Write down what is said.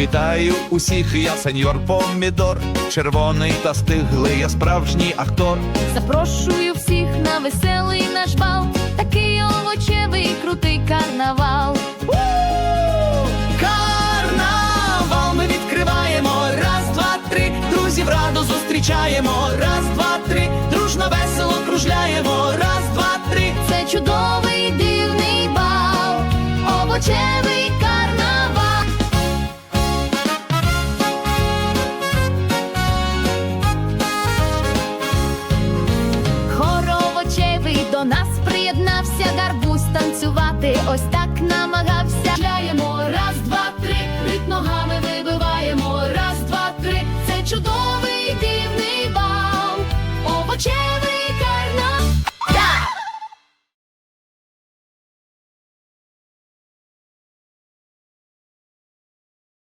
Вітаю усіх, я сеньор Помідор, червоний та стиглий, я справжній актор. Запрошую всіх на веселий наш бал, такий овочевий крутий карнавал. Карнавал ми відкриваємо. Раз, два, три. Друзів радо зустрічаємо. Раз, два, три. Дружно весело кружляємо. Раз, два, три. Це чудовий дивний бал, овочевий До нас приєднався гарбуз танцювати. Ось так намагався. Чляємо раз, два, три. Рит ногами вибиваємо. Раз, два, три. Це чудовий дивний бал. Овочей.